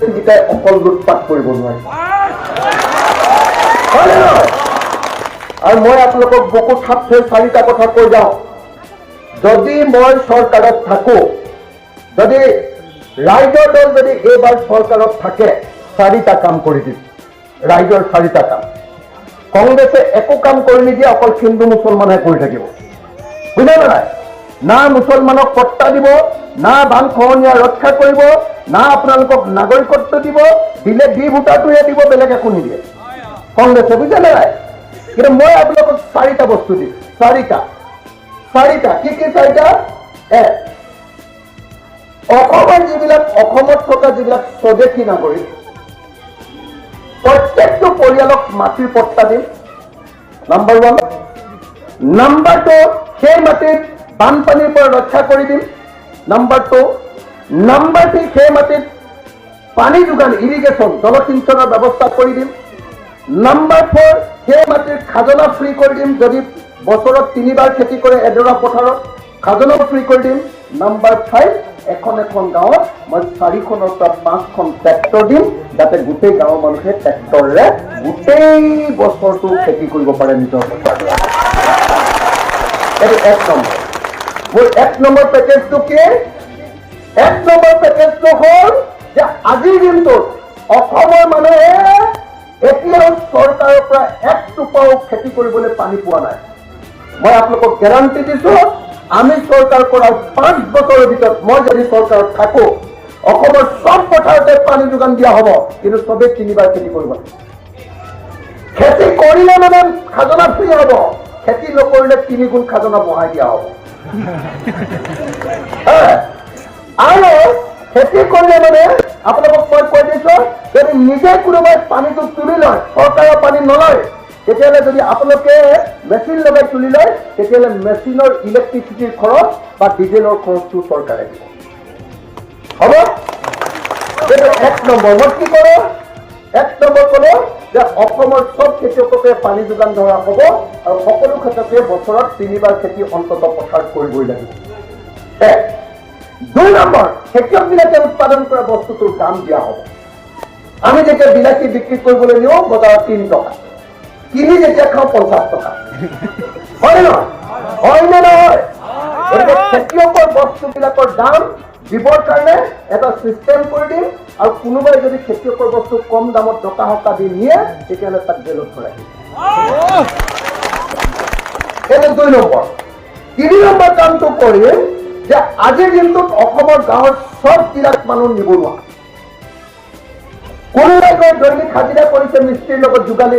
অকল মই চাৰিটা কথা যদি মই চৰকাৰত থাকো, যদি ৰাইজৰ দল যদি এইবাৰ চৰকাৰত থাকে, চাৰিটা কাম কৰি দিম। ৰাইজৰ চাৰিটা কাম। কংগ্ৰেছে একো কাম কৰি নিদিয়ে, অকল হিন্দু মুছলমানহে কৰি থাকিব। বুজিলে নে নাই? না মুছলমানক পট্টা দিব, না বান খহনীয়া ৰক্ষা কৰিব না আপোনালোকক নাগৰিকত্ব দিব, দিলে দি ভোটাৰটোহে দিব বেলেগ একো নিদিয়ে। কংগ্ৰেছে বুজিছে নাই? কিন্তু মই আপোনালোকক চাৰিটা বস্তু দিম। চাৰিটা। চাৰিটা। কি কি চাৰিটা? এক, অসমৰ যিবিলাক, অসমত থকা যিবিলাক স্বদেশী নাগৰিক, প্ৰত্যেকটো পৰিয়ালক মাটিৰ পট্টা দিম। নাম্বাৰ ওৱান নাম্বাৰ টু সেই মাটিত বানপানীৰ পৰা ৰক্ষা কৰি দিম। নাম্বাৰ টু নাম্বাৰ থ্ৰী সেই মাটিত পানী যোগান ইৰিগেশ্যন জলসিঞ্চনৰ ব্যৱস্থা কৰি দিম। নাম্বাৰ ফ'ৰ সেই মাটিৰ খাজনা ফ্ৰী কৰি দিম। যদি বছৰত তিনিবাৰ খেতি কৰে এডৰা পথাৰত, খাজনা ফ্ৰী কৰি দিম। নাম্বাৰ ফাইভ এখন এখন গাঁৱত মই চাৰিখনৰ পৰা পাঁচখন ট্ৰেক্টৰ দিম, যাতে গোটেই গাঁৱৰ মানুহে ট্ৰেক্টৰেৰে গোটেই বছৰটো খেতি কৰিব পাৰে নিজৰ এক নম্বৰ। মোৰ এক নম্বৰ পেকেজটো কি? এক নম্বৰ পেকেজটো হ'ল যে আজিৰ দিনটোত অসমৰ মানুহে এতিয়াও চৰকাৰৰ পৰা এক টোপাও খেতি কৰিবলৈ পানী পোৱা নাই। মই আপোনালোকক গেৰাণ্টি দিছো আমি চৰকাৰ কৰাৰ পাঁচ বছৰৰ ভিতৰত মই যদি চৰকাৰত থাকো অসমৰ চব পথাৰতে পানী যোগান দিয়া হ'ব কিন্তু চবেই তিনিবাৰ খেতি কৰিব খেতি কৰিলে মানে খাজনা ফ্ৰী হ'ব খেতি নকৰিলে তিনি গুণ খাজনা বঢ়াই দিয়া হ'ব। হে? আৰু খেতি কৰিলে মানে আপোনালোকক মই কৈ দিছো যদি নিজে কোনোবাই পানীটো তুলি লয় চৰকাৰৰ পানী নলয় তেতিয়াহ'লে যদি আপোনালোকে মেচিন লগাই তুলি লয়, তেতিয়াহ'লে মেচিনৰ ইলেক্ট্ৰিচিটিৰ খৰচ বা ডিজেলৰ খৰচটো চৰকাৰে দিব। হ'ব? এইটো এক নম্বৰ, মই কি কৰোঁ? এক নম্বৰ ক'লো যে অসমৰ চব খেতিয়ককে পানী যোগান ধৰা হ'ব আৰু সকলো ক্ষেত্ৰতে বছৰত তিনিবাৰ খেতি অন্তত পথাৰত কৰিবই লাগিব। এক দুই নম্বৰ খেতিয়কবিলাকে উৎপাদন কৰা বস্তুটোৰ দাম দিয়া হ'ব। আমি যেতিয়া বিলাহী বিক্ৰী কৰিবলৈ নিওঁ বজাৰত তিনি টকা। কিনি যেতিয়া খাওঁ পঞ্চাছ টকা। হয় নে নহয়? হয় নে নহয়? গতিকে খেতিয়কৰ বস্তুবিলাকৰ দাম দিবৰ কাৰণে এটা চিষ্টেম কৰি দিম আৰু কোনোবাই যদি খেতিয়কৰ বস্তু কম দামত টকা সকা দি নিয়ে তেতিয়াহ'লে তাক জেলত ভৰাই দিম। এইটো দুই নম্বৰ। তিনি নম্বৰ কামটো কৰিম যে আজিৰ দিনটোত অসমৰ গাঁৱৰ চব জিলাত মানুহ নিবনুৱা। কোনোবাই গৈ দৈনিক হাজিৰা কৰিছে মিস্ত্ৰীৰ লগত যোগালী।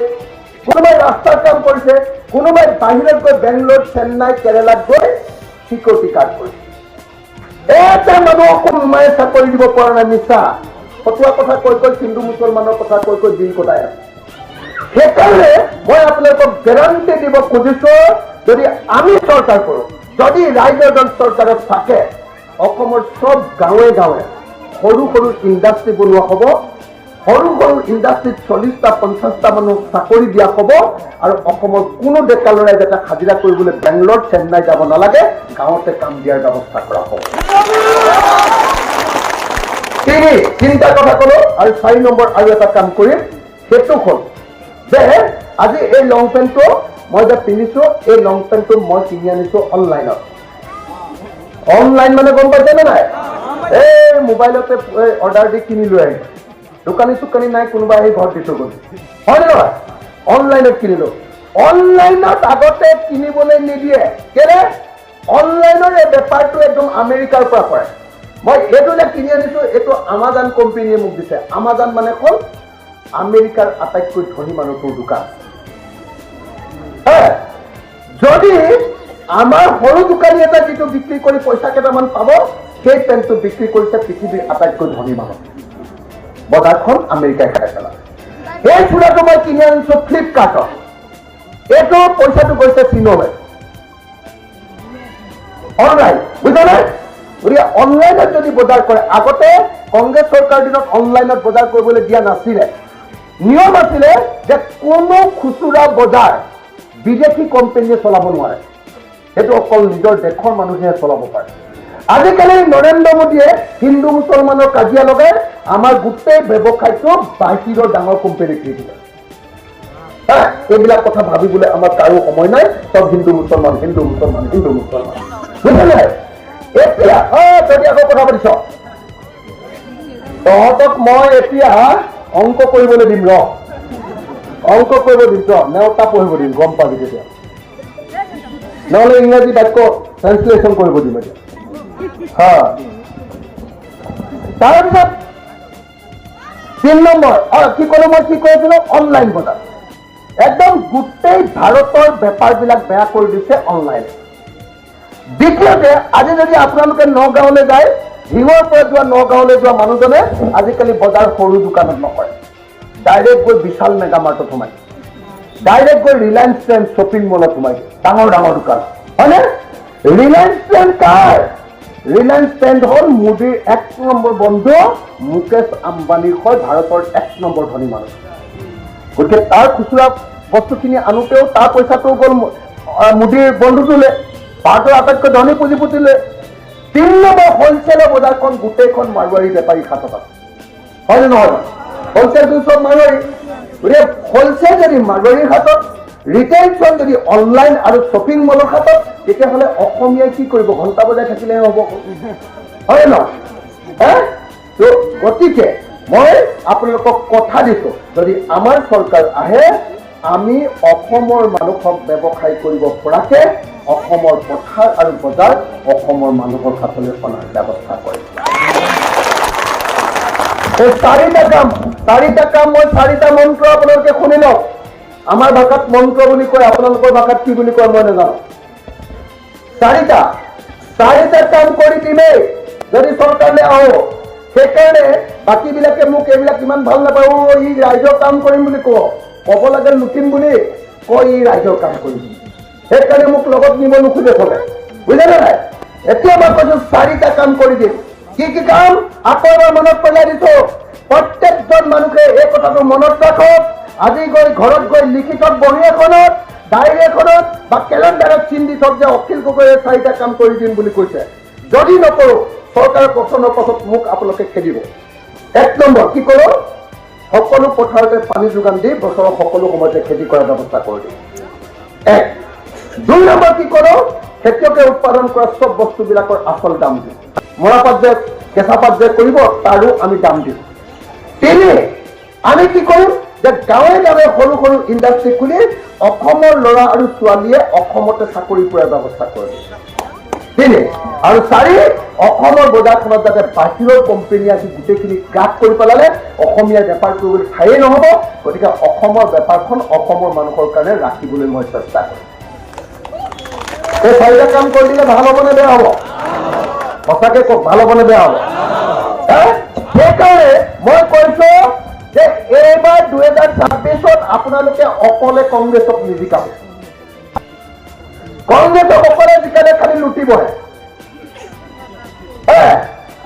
কোনোবাই ৰাস্তাৰ কাম কৰিছে, কোনোবাই বাহিৰত গৈ বেংগলোৰ, চেন্নাই, কেৰেলাত গৈ চিকিউৰিটি গাৰ্ড কৰিছে। এটা মানুহকো মোমায়ে চাকৰি দিব পৰা নাই, মিছা। ফটোৱা কথা কৈ কৈ, হিন্দু মুছলমানৰ কথা কৈ কৈ দিন কটাই আছে। সেইকাৰণে মই আপোনালোকক গেৰাণ্টি দিব খুজিছো, যদি আমি চৰকাৰ কৰোঁ যদি ৰাইজৰ চৰকাৰত থাকে, অসমৰ চব গাঁৱে গাঁৱে সৰু সৰু ইণ্ডাষ্ট্ৰী বনোৱা হ'ব, সৰু সৰু ইণ্ডাষ্ট্ৰীত চল্লিছটা পঞ্চাছটা মানুহক চাকৰি দিয়া হ'ব আৰু অসমৰ কোনো ডেকা ল'ৰাই যাতে হাজিৰা কৰিবলৈ বেংগলোৰ চেন্নাই যাব নালাগে, গাঁৱতে কাম দিয়াৰ ব্যৱস্থা কৰা হ'ব। তিনি, তিনিটা কথা ক'লো আৰু চাৰি নম্বৰ আৰু এটা কাম কৰিম। সেইটো হ'ল যে আজি এই লং পেণ্টটো মই যে পিন্ধিছো, এই লং পেণ্টটো মই কিনি আনিছো অনলাইনত অনলাইন মানে গম পাইছে নে নাই? এই মোবাইলতে অৰ্ডাৰ দি কিনি লৈ আহিলো দোকানী নাই, কোনোবা আহি ঘৰত দি থৈ গ'ল। হয় নে নহয়? অনলাইনত কিনিলো। অনলাইনত আগতে কিনিবলৈ নিদিয়ে। কেলে? অনলাইনৰ এই বেপাৰটো একদম আমেৰিকাৰ পৰা কৰে। মই এইটো যে কিনি আনিছো, এইটো আমাজন কোম্পানীয়ে মোক দিছে। আমাজন মানে হ'ল আমেৰিকাৰ আটাইতকৈ ধনী মানুহটোৰ দোকান। যদি আমাৰ সৰু দোকানী এটা যিটো বিক্ৰী কৰি পইচা কেইটামান পাব, সেই পেণ্টটো বিক্ৰী কৰিছে পৃথিৱীৰ আটাইতকৈ ধনী মানুহ। বজাৰখন আমেৰিকাই খাই পেলালে। এই চোলাটো মই কিনি আনিছো ফ্লিপকাৰ্টত এইটো পইচাটো গৈছে চীনলৈ। অনলাইন বুজিছানে? গতিকে অনলাইনত যদি বজাৰ কৰে, আগতে কংগ্ৰেছ চৰকাৰ দিনত অনলাইনত বজাৰ কৰিবলৈ দিয়া নাছিলে। নিয়ম আছিলে যে কোনো খুচুৰা বজাৰ বিদেশি কোম্পানীয়ে চলাব নোৱাৰে। সেইটো অকল নিজৰ দেশৰ মানুহেহে চলাব পাৰে। আজিকালি নৰেন্দ্ৰ মোদীয়ে হিন্দু মুছলমানৰ কাজিয়া লগাই আমাৰ গোটেই ব্যৱসায়টো বাহিৰৰ ডাঙৰ কোম্পানীক দি দিলে। এইবিলাক কথা ভাবিবলৈ আমাৰ কাৰো সময় নাই। চব হিন্দু মুছলমান হিন্দু মুছলমান হিন্দু মুছলমান। বুজিলে এতিয়া আকৌ কথা পাতিছ। তহঁতক মই এতিয়া অঙ্ক কৰিবলৈ দিম, ৰ। অঙ্ক কৰিব দিম ৰ নেওতা পঢ়িব দিম, গম পাবি তেতিয়া। নহ'লে ইংৰাজী বাক্য ট্ৰেঞ্চলেশ্যন কৰিব দিম এতিয়া। হা। তাৰপিছত, তিন নম্বৰ কি ক'লো মই, কি কৈছিলো অনলাইন বজাৰ। একদম গোটেই ভাৰতৰ বেপাৰবিলাক বেয়া কৰি দিছে অনলাইনে দ্বিতীয়তে, আজি যদি আপোনালোকে নগাঁৱলৈ যায় হিঙৰ পৰা যোৱা নগাঁৱলৈ যোৱা মানুহজনে আজিকালি বজাৰ সৰু দোকানত নকৰে। ডাইৰেক্ট গৈ বিশাল মেগা মাৰ্টত সোমাই ডাইৰেক্ট গৈ ৰিলায়েন্স ট্ৰেণ্ড শ্বপিং মলত সোমাই দিয়ে। ডাঙৰ ডাঙৰ দোকান হয়নে ৰিলায়েন্স ট্ৰেণ্ড কাৰ ৰিলায়েন্স ট্ৰেণ্ড হ'ল মোদীৰ এক নম্বৰ বন্ধু, মুকেশ আম্বানীৰ হৈ ভাৰতৰ এক নম্বৰ ধনী মানুহ গতিকে তাৰ খুচুৰা বস্তুখিনি আনোতেও তাৰ পইচাটো গ'ল মোদীৰ বন্ধুটোলে ভাৰতৰ আটাইতকৈ ধনী পুঁজিপতিলে তিনি নম্বৰ হলচেলৰ বজাৰখন গোটেইখন মাৰোৱাৰী বেপাৰী হাতত আছে হয় নে নহয়? হলচেলটো চব মাৰোৱাৰী গতিকে হলচেল যদি মাৰোৱাৰীৰ হাতত ৰিটেইলখন যদি অনলাইন আৰু শ্বপিং মলৰ হাতত, তেতিয়াহ'লে অসমীয়াই কি কৰিব? ঘণ্টা বজাই থাকিলেহে হ'ব। হয় নহয়? তো গতিকে মই আপোনালোকক কথা দিছো, যদি আমাৰ চৰকাৰ আহে, আমি অসমৰ মানুহক ব্যৱসায় কৰিব পৰাকে অসমৰ পথাৰ আৰু বজাৰ অসমৰ মানুহৰ হাতলৈ অনাৰ ব্যৱস্থা কৰিম। এই চাৰিটা কাম চাৰিটা কাম মই চাৰিটা মন্ত্ৰ আপোনালোকে শুনি লওক আমাৰ ভাষাত মন্ত্ৰ বুলি কয়, আপোনালোকৰ ভাষাত কি বুলি কয় মই নাজানো। চাৰিটা চাৰিটা কাম কৰি দিমেই যদি চৰকাৰলৈ আহো, সেইকাৰণে বাকীবিলাকে মোক এইবিলাক ইমান ভালো নাপায়। অ, ই ৰাইজৰ কাম কৰিম বুলি কব ক'ব লাগে লুটিম বুলি কয়, ই ৰাইজৰ কাম কৰিম। সেইকাৰণে মোক লগত নিব নোখোজে চবে। বুজিলে নাই? এতিয়া মই কৈছো, চাৰিটা কাম কৰি দিম। কি কি কাম? মনত পেলাই দিছো। এই কথাটো মনত আজি গৈ গৈ লিখি বা যে অখিল গগৈয়ে কাম দিম বুলি কৈছে। যদি নকৰো চৰকাৰৰ পচন্দৰ পাছত মোক আপোনালোকে খেদিব। এক নম্বৰ, কি কৰো সকলো পথাৰতে পানী যোগান দি বছৰৰ সকলো সময়তে খেতি কৰাৰ ব্যৱস্থা কৰি দিম। এক। দুই নম্বৰ, কি কৰো খেতিয়কে উৎপাদন কৰা চব বস্তুবিলাকৰ আচল দাম দিম। মৰাপাত যে কেঁচা পাত যে কৰিব, তাৰো আমি দাম দিম। তিনি, আমি কি কৰিম যে গাঁৱে গাঁৱে সৰু সৰু ইণ্ডাষ্ট্ৰি খুলি অসমৰ ল'ৰা আৰু ছোৱালীয়ে অসমতে চাকৰি পোৱাৰ ব্যৱস্থা কৰি তিনি, আৰু চাৰি, অসমৰ বজাৰখনত যাতে বাহিৰৰ কোম্পানী আহি গোটেইখিনি গ্ৰাস কৰি পেলালে, অসমীয়া বেপাৰ কৰিবলৈ ঠায়েই নহ'ব, গতিকে অসমৰ বেপাৰখন অসমৰ মানুহৰ কাৰণে ৰাখিবলৈ মই চেষ্টা কৰিম। এই চাৰিটা কাম কৰি দিলে ভালো বেয়া হ'ব। সঁচাকে কওক ভালো বেয়া হ'ব। হে? সেইকাৰণে মই যে অকলে কংগ্ৰেছক নিজিকাব। কংগ্ৰেছক অকলে জিকালে খালি?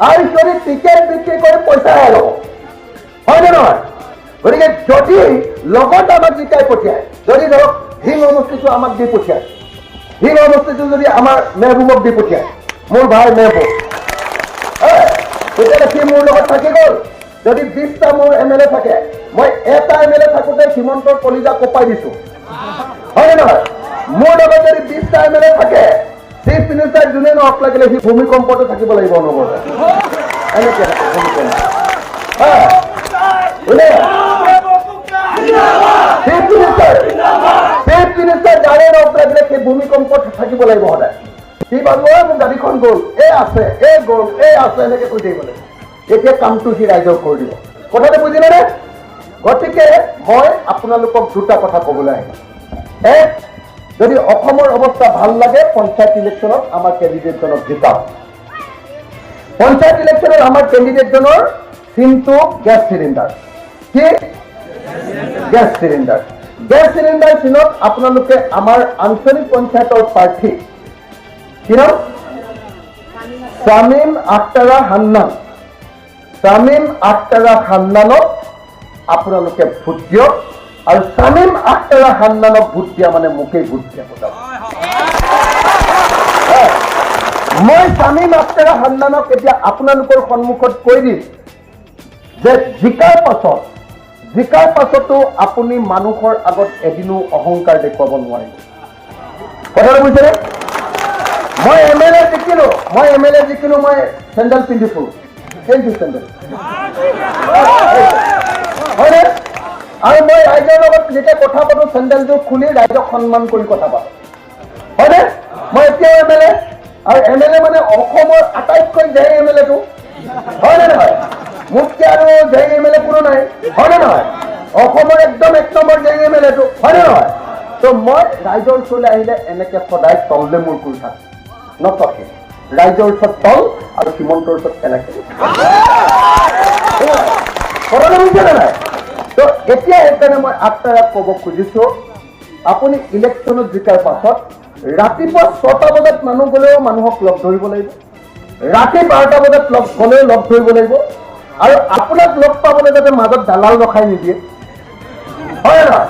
আৰু যদি টিকেট বিক্ৰী কৰি পইচাহে ল'ব। হয়নে নহয়? গতিকে যদি লগত আমাক জিকাই পঠিয়ায়, যদি ধৰক হিং সমষ্টিটো আমাক দি পঠিয়ায় হিং সমষ্টিটো যদি আমাৰ মেহবুবক দি পঠিয়ায় মোৰ ভাই মেহবুব? তেতিয়াহ'লে সি মোৰ লগত থাকি গ'ল? যদি বিশটা মোৰ এম এল এ থাকে, মই এটা এম এল এ থাকোঁতে হিমন্তৰ কলিজা কপাই দিছো। হয়নে নহয়? মোৰ লগত যদি বিশটা এম এল এ থাকে, চিফ মিনিষ্টাৰ যোনে নহওক লাগিলে সি ভূমিকম্পতে থাকিব লাগিব অনবৰতে এনেকে ভূমিকম্প হা? চিফ মিনিষ্টাৰ চিফ মিনিষ্টাৰ যাৰে নহওক ভূমিকম্পত থাকিব লাগিব সদায়। সি ভাবিব "ঐ, মোৰ গাড়ীখন গ'ল এই আছে এই গ'ল এই আছে এনেকে কৈ থাকিব লাগিব। এতিয়া কামটো সি ৰাইজক কৰি দিব। কথাটো বুজিলে নে গতিকে মই আপোনালোকক দুটা কথা ক'বলৈ আহিম। এক যদি অসমৰ অৱস্থা ভালো লাগে পঞ্চায়ত ইলেকশ্যনত আমাৰ কেণ্ডিডেটজনক জিকাওক। পঞ্চায়ত ইলেকশ্যনত আমাৰ কেণ্ডিডেটজনৰ চিনটো গেছ চিলিণ্ডাৰ কি? গেছ চিলিণ্ডাৰ গেছ চিলিণ্ডাৰ চিনত আপোনালোকে আমাৰ আঞ্চলিক পঞ্চায়তৰ প্ৰাৰ্থী। কি নাম শামীম আখতাৰা হান্নান। শামীম আখতাৰা হান্নানক আপোনালোকে ভোট দিয়ক আৰু শামীম আখতাৰা হান্নানক ভোট দিয়া মানে মোকেই ভোট দিয়া বুজাব। মই শামীম আখতাৰা হান্নানক এতিয়া আপোনালোকৰ সন্মুখত কৈ দিম যে জিকাৰ পাছত জিকাৰ পাছতো আপুনি মানুহৰ আগত এদিনো অহংকাৰ দেখুৱাব নোৱাৰিব। কথাটো বুজিছেনে? মই এম এল এ জিকিলো মই এম এল এ জিকিলো মই চেণ্ডেল পিন্ধি ফুৰো সেইযোৰ চেণ্ডেল। হয়নে? আৰু মই ৰাইজৰ লগত যেতিয়া কথা পাতো চেণ্ডেলযোৰ খুলি ৰাইজক সন্মান কৰি কথা পাতো। হয়নে? মই এতিয়াও এম এল এ আৰু এম এল এ মানে অসমৰ আটাইতকৈ এম এল এটো হয়নে নহয়? মোতকে আৰু জেই এম এল এ কোনো নাই, হয়নে নহয় অসমৰ একদম এক নম্বৰ জেই এম এল এটো হয়নে নহয় ত' মই ৰাইজৰ ওচৰলৈ আহিলে এনেকে সদায় তললে মূৰ কৰি থাকো? নচকে ৰাইজৰ ওচৰত তল আৰু সীমন্তৰ ওচৰত এনেকে। কথাটো বুজিছেনে নাই? তো এতিয়া সেইকাৰণে মই আপনাৰাক ক'ব খুজিছো, আপুনি ইলেকশ্যনত জিকাৰ পাছত ৰাতিপুৱা ছটা বজাত মানুহ গ'লেও মানুহক লগ ধৰিব লাগিব। ৰাতি বাৰটা বজাত লগ গ'লেও লগ ধৰিব লাগিব। আৰু আপোনাক লগ পাবলৈ যাতে মাজত দালাল ৰখাই নিদিয়ে। হয় নহয়?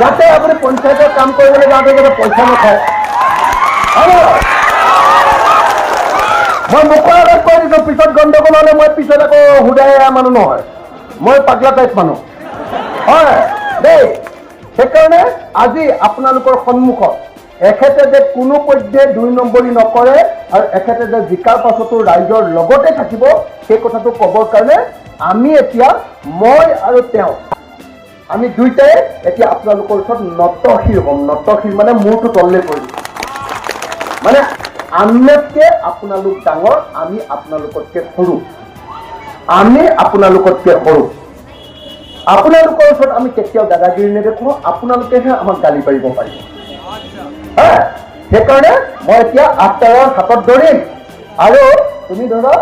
যাতে আপুনি পঞ্চায়তৰ কাম কৰিবলৈ যাওঁতে যাতে পইচা নাখায়? মই মুখৰ আগত কৈ দিছো, পিছত গণ্ডগোল হ'লে মই পিছত আকৌ সুদাই মানুহ নহয়। মই পাগলা টাইপ মানুহ। হয়, দেই। সেইকাৰণে আজি আপোনালোকৰ সন্মুখত এখেতে যে কোনো পধ্যে দুই নম্বৰী নকৰে আৰু এখেতে যে জিকাৰ পাছতো ৰাইজৰ লগতে থাকিব সেই কথাটো ক'বৰ কাৰণে আমি এতিয়া, মই তেওঁ, আমি দুইটাই এতিয়া আপোনালোকৰ ওচৰত নতশিৰ হ'ম। নতশিৰ মানে মূৰটো তললে কৰিম মানে আমতকে আপোনালোক ডাঙৰ, আমি আপোনালোকতকে সৰু। আমি আপোনালোকতকে সৰু। আপোনালোকৰ ওচৰত আমি কেতিয়াও দাদাগিৰি নেদেখো, আপোনালোকেহে আমাক গালি পাৰিব পাৰিব। হা? সেইকাৰণে মই এতিয়া আফটাৰৰ হাতত ধৰিম। আৰু তুমি ধৰা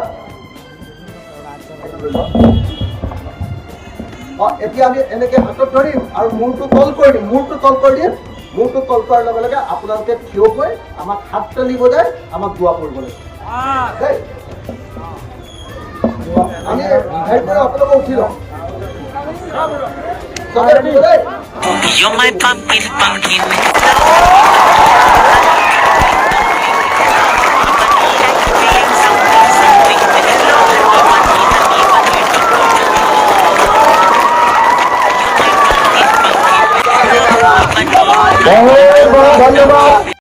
অ, এতিয়া আমি এনেকে হাতত ধৰিম আৰু মূৰটো তল কৰি দিম। মূৰটো তল কৰি দিম। মূৰটো তল কৰাৰ লগে লগে আপোনালোকে থিয় হৈ আমাক হাত তালি বজাই আমাক দোৱা কৰিব লাগিব দেই। আমি হেৰি কৰি আপোনালোকে উঠি লওঁ। চবে উঠিব দেই। ধন্যবাদ।